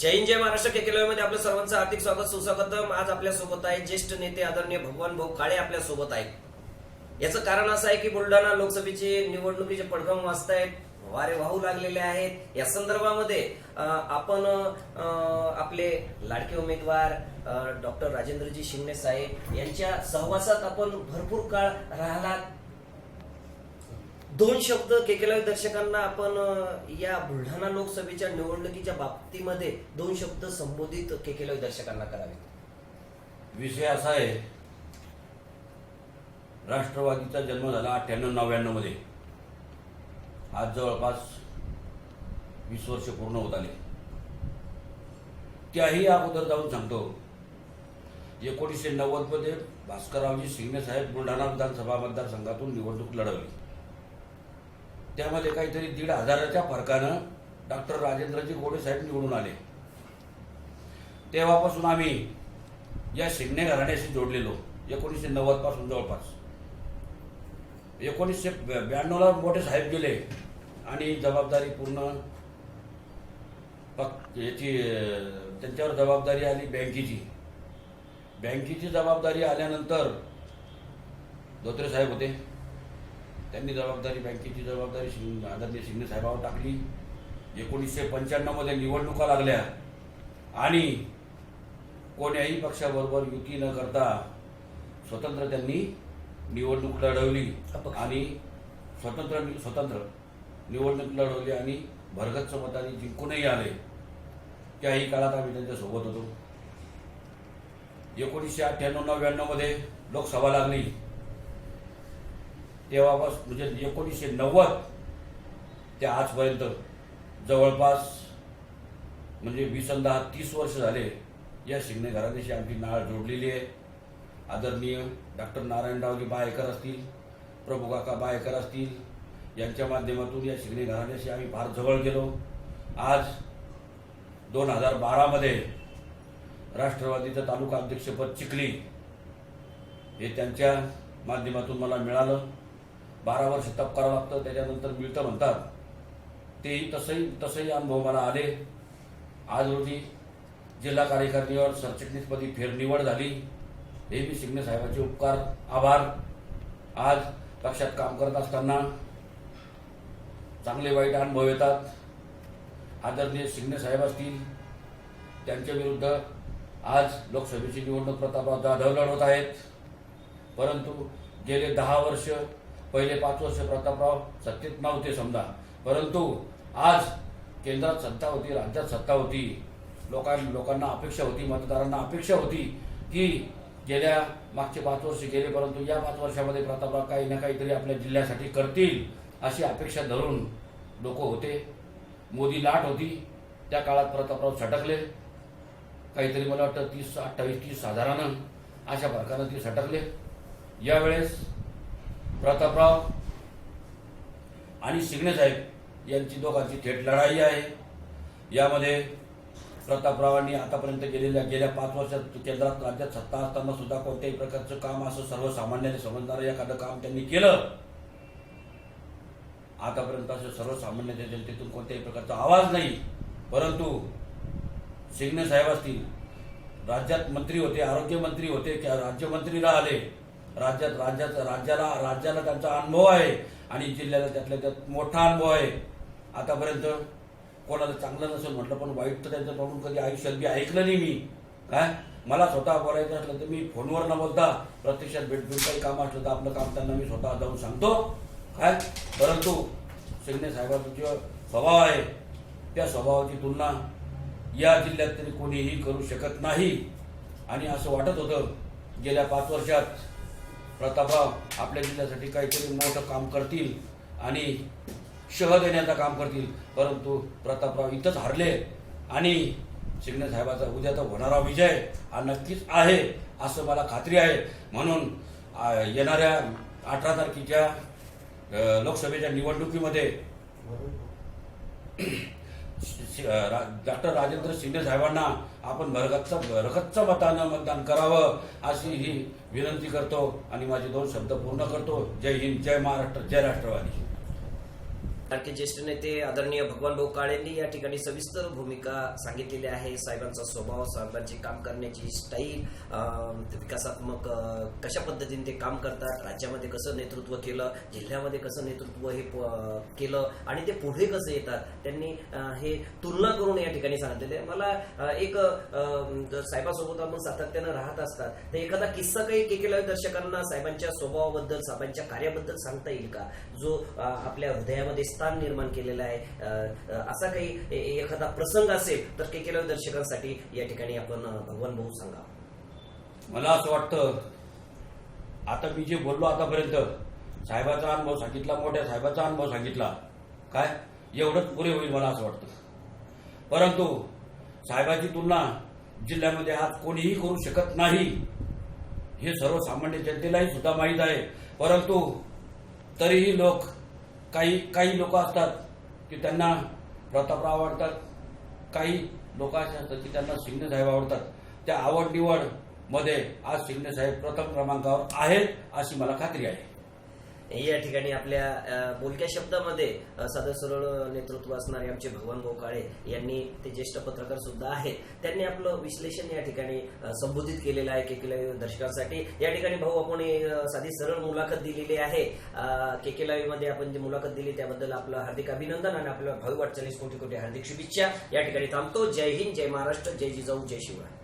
जय हिंद जय महाराष्ट्र. के मध्ये आपलं सर्वांचं हार्दिक स्वागत सुस्वागतम. आज आपल्यासोबत आहे ज्येष्ठ नेते आदरणीय भगवान भाऊ काळे आपल्यासोबत आहेत. याचं कारण असं आहे की बुलढाणा लोकसभेची निवडणुकीचे पडघम वाचतायत वारे वाहू लागलेले आहेत. या संदर्भामध्ये आपण आपले लाडके उमेदवार डॉक्टर राजेंद्रजी शिंगणे साहेब यांच्या सहवासात आपण भरपूर काळ राहिलात. दोन शब्द केकेलावी दर्शकांना आपण या बुलढाणा लोकसभेच्या निवडणुकीच्या बाबतीमध्ये दोन शब्द संबोधित केकेलावी दर्शकांना करावे विषय असा आहे राष्ट्रवादीचा जन्म झाला अठ्ठ्याण्णव नव्याण्णवमध्ये. आज जवळपास वीस वर्ष पूर्ण होत आले. त्याही अगोदर जाऊन सांगतो एकोणीसशे नव्वदमध्ये भास्कररावजी शिंगणे साहेब बुलढाणा विधानसभा मतदारसंघातून निवडणूक लढवली. त्यामध्ये काहीतरी दीड हजाराच्या फरकानं डॉक्टर राजेंद्रजी गोडे साहेब निवडून आले. तेव्हापासून आम्ही या शिंगणे घराण्याशी जोडलेलो एकोणीसशे नव्वदपासून जवळपास. एकोणीसशे ब्याण्णवला मोठे साहेब गेले आणि जबाबदारी पूर्ण याची त्यांच्यावर जबाबदारी आली बँकेची. बँकेची जबाबदारी आल्यानंतर धोत्रे साहेब होते. त्यांनी जबाबदारी बँकेची जबाबदारी शिंग आदरणीय शिंदे साहेबांवर टाकली. एकोणीसशे पंच्याण्णवमध्ये निवडणुका लागल्या. आणि कोण्याही पक्षाबरोबर युती न करता स्वतंत्र त्यांनी निवडणूक लढवली. आणि स्वतंत्र स्वतंत्र निवडणूक लढवली आणि भरगच्च मताने जिंकूनही आले. त्याही काळात आम्ही त्यांच्यासोबत होतो. एकोणीसशे अठ्ठ्याण्णव नव्याण्णवमध्ये लोकसभा लागली. तेव्हापासून म्हणजे एकोणीसशे नव्वद ते आजपर्यंत जवळपास म्हणजे वीस दहा तीस वर्ष झाले या शिंगणे घराण्याशी आमची नाळ जोडलेली आहे. आदरणीय डॉक्टर नारायणरावजी बायकर असतील प्रभू काका बायकर असतील यांच्या माध्यमातून या शिंगणे घराण्याशी आम्ही फार जवळ गेलो. आज दोन हजार बारामध्ये राष्ट्रवादीचं तालुका अध्यक्षपद चिखली हे त्यांच्या माध्यमातून मला मिळालं. बारा वर्ष तप करावं लागतं त्याच्यानंतर मिळतं म्हणतात. तेही तसंही तसंही अनुभव मला आले. आज रोजी जिल्हा कार्यकारिणीवर सरचिटणीसपदी फेरनिवड झाली. हे मी शिंगणे साहेबांचे उपकार आभार. आज पक्षात काम करत असताना चांगले वाईट अनुभव येतात. आदरणीय शिंगणे साहेब असतील त्यांच्या विरुद्ध आज लोकसभेची निवडणूक प्रतापराव जाधव लढवत आहेत. परंतु गेले दहा वर्ष पहिले पाच वर्ष प्रतापराव सत्तेत नव्हते समजा. परंतु आज केंद्रात सत्ता होती राज्यात सत्ता होती लोकां लोकांना अपेक्षा होती मतदारांना अपेक्षा होती की गेल्या मागचे पाच वर्ष गेले परंतु या पाच वर्षामध्ये प्रतापराव काही ना काहीतरी आपल्या जिल्ह्यासाठी करतील अशी अपेक्षा धरून लोक होते. मोदी लाट होती. त्या काळात प्रतापराव सटकले. काहीतरी मला वाटतं तीस अठ्ठावीस तीस साधारण अशा प्रकारे ती सटकले. यावेळेस प्रतापराव आणि शिंगणे साहेब यांची दोघांची थेट लढाई आहे. यामध्ये प्रतापरावांनी आतापर्यंत गेलेल्या गेल्या पाच वर्षात केंद्रात राज्यात सत्ता असताना सुद्धा कोणत्याही प्रकारचं काम असं सर्वसामान्याने समजणारं एखादं काम त्यांनी केलं. आतापर्यंत असं सर्वसामान्य जनतेतून कोणत्याही प्रकारचा आवाज नाही. परंतु शिंगणे साहेब असतील राज्यात मंत्री होते आरोग्यमंत्री होते राज्यमंत्री राहिले राज्यात राज्यात राज्याला राज्याला त्यांचा अनुभव आहे आणि जिल्ह्याला त्यातल्या त्यात मोठा अनुभव आहे. आतापर्यंत कोणाला चांगलं नसेल म्हटलं पण वाईट तर त्यांचं बघून कधी आयुष्यात बी ऐकलं नाही मी. काय? मला स्वतः बोलायचं असलं तर मी फोनवर न बोलता प्रत्यक्षात भेट भेट काही काम असलं तर आपलं काम त्यांना मी स्वतः जाऊन सांगतो. काय? परंतु शिंदे साहेबांचा जो स्वभाव आहे त्या स्वभावाची तुलना या जिल्ह्यात तरी कोणीही करू शकत नाही. आणि असं वाटत होतं गेल्या पाच वर्षात प्रतापराव आपल्या जिल्ह्यासाठी काहीतरी मोठं काम करतील आणि शह देण्याचं काम करतील. परंतु प्रतापराव इथंच हरले आणि शिंगणे साहेबाचा उद्या तर होणारा विजय हा नक्कीच आहे असं मला खात्री आहे. म्हणून येणाऱ्या अठरा तारखेच्या लोकसभेच्या निवडणुकीमध्ये डॉक्टर राजेंद्र शिंदे साहेबांना आपण भरगच्च भरगच्च मतानं मतदान करावं अशी ही विनंती करतो आणि माझे दोन शब्द पूर्ण करतो. जय हिंद जय महाराष्ट्र जय राष्ट्रवादी. आणखी ज्येष्ठ नेते आदरणीय भगवान भाऊ काळेंनी या ठिकाणी सविस्तर भूमिका सांगितलेली आहे. साहेबांचा स्वभाव साहेबांची काम करण्याची स्टाईल विकासात्मक कशा पद्धतीने ते काम करतात राज्यामध्ये कसं नेतृत्व केलं जिल्ह्यामध्ये कसं नेतृत्व हे केलं आणि ते पुढे कसं येतात त्यांनी हे तुलना करून या ठिकाणी सांगितलेले मला एक अं, साहेबासोबत आपण सातत्यानं राहत असतात तर एखादा किस्सा काही केकेला दर्शकांना साहेबांच्या स्वभावाबद्दल साहेबांच्या कार्याबद्दल सांगता येईल का? जो आपल्या हृदयामध्ये स्थान निर्माण केलेलं आहे. असा काही एखादा प्रसंग असेल तर केकेला दर्शकांसाठी या ठिकाणी आपण भगवान भाऊ सांगा. मला असं वाटतं आता मी जे बोललो आतापर्यंत साहेबाचा अनुभव सांगितला मोठ्या साहेबाचा अनुभव सांगितला काय? एवढंच पुरे होईल मला असं वाटतं. परंतु साहेबाची तुलना जिल्ह्यामध्ये आज कोणीही करू शकत नाही हे सर्वसामान्य जनतेलाही सुद्धा माहीत आहे. परंतु तरीही लोक काही काही लोक असतात की त्यांना प्रतापराव आवडतात. काही लोक असे असतात की त्यांना शिंदे साहेब आवडतात. त्या आवड निवडमध्ये आज शिंदे साहेब प्रथम क्रमांकावर आहेत अशी मला खात्री आहे. या ठिकाणी आपल्या बोलक्या शब्दामध्ये अ, साधं सरळ नेतृत्व असणारे आमचे भगवान गोकाळे यांनी ते ज्येष्ठ पत्रकार सुद्धा आहेत. त्यांनी आपलं विश्लेषण या ठिकाणी संबोधित केलेलं आहे केके लाईव्ह दर्शकांसाठी. या ठिकाणी भाऊ आपण साधी सरळ मुलाखत दिलेली आहे. केके लाईव्हमध्ये आपण जी मुलाखत दिली त्याबद्दल आपलं हार्दिक अभिनंदन आणि आपल्या भावी वाटचालीस कोटी कोटी हार्दिक शुभेच्छा. या ठिकाणी थांबतो. जय हिंद जय महाराष्ट्र जय जिजाऊ जय शिवराय.